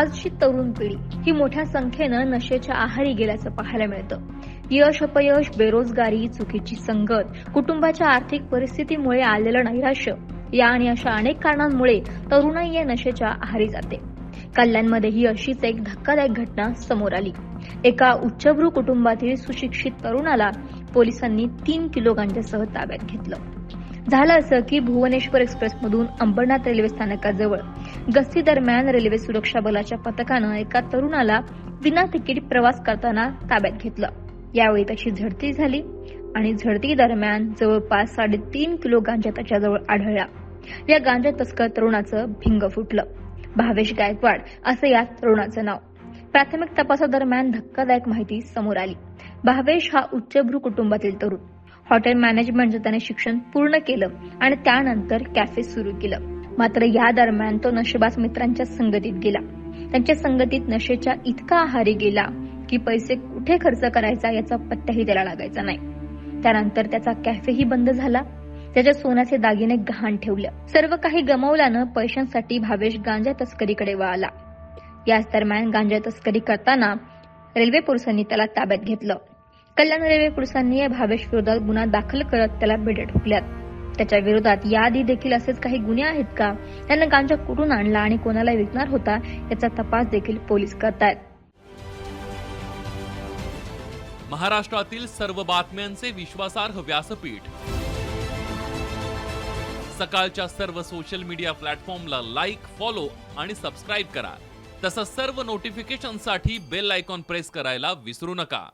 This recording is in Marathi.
आजची तरुण पिढी ही मोठ्या संख्येनं नशेच्या आहारी गेल्याचं पाहायला मिळतं. यश अपयश बेरोजगारी चुकीची संगत कुटुंबाच्या आर्थिक परिस्थितीमुळे आलेलं नैराश्य या आणि अशा अनेक कारणांमुळे तरुणाई या नशेच्या आहारी जाते. कल्याणमध्ये ही अशीच एक धक्कादायक घटना समोर आली. एका उच्चभ्रू कुटुंबातील सुशिक्षित तरुणाला पोलिसांनी तीन किलो गांजासह ताब्यात घेतलं. झालं असं की भुवनेश्वर एक्सप्रेसमधून अंबरनाथ रेल्वे स्थानकाजवळ गस्ती दरम्यान रेल्वे सुरक्षा बलाच्या पथकानं एका तरुणाला विना तिकीट प्रवास करताना ताब्यात घेतलं. यावेळी त्याची झडती झाली आणि झडती दरम्यान जवळपास साडेतीन किलो गांजा त्याच्याजवळ आढळला. या गांजा तस्कर तरुणाचं भिंग फुटलं. भावेश गायकवाड असं या तरुणाचं नाव. प्राथमिक तपासादरम्यान धक्कादायक माहिती समोर आली. भावेश हा उच्चभ्रू कुटुंबातील तरुण. हॉटेल मॅनेजमेंटचं त्याने शिक्षण पूर्ण केलं आणि त्यानंतर कॅफे सुरू केलं. मात्र या दरम्यान तो नशेबाज मित्रांच्या संगतीत गेला. त्यांच्या संगतीत नशेच्या इतका आहारी गेला की पैसे कुठे खर्च करायचा याचा पत्ताही त्याला लागायचा नाही. त्यानंतर त्याचा कॅफेही बंद झाला. त्याच्या सोन्याचे दागिने गहाण ठेवलं. सर्व काही गमावल्यानं पैशांसाठी भावेश गांजा तस्करीकडे वळाला. याच दरम्यान गांजा तस्करी करताना रेल्वे पोलिसांनी त्याला ताब्यात घेतलं. कल्याण रेल्वे पोलिसांनी या भावेश विरोधात गुन्हा दाखल करत त्याला बेड्या ठोकल्यात. त्याच्या विरोधात याआधी देखील असेच काही गुन्हे आहेत का? त्यानं गांजा कुठून आणला आणि कोणाला विकणार होता? याचा तपास देखील पोलीस करतायत. महाराष्ट्रातील सर्व बातम्यांचे विश्वासार्ह व्यासपीठ. सकाळच्या सर्व सोशल मीडिया प्लॅटफॉर्मला लाईक फॉलो आणि सबस्क्राईब करा. तसंच सर्व नोटिफिकेशनसाठी बेल आयकॉन प्रेस करायला विसरू नका.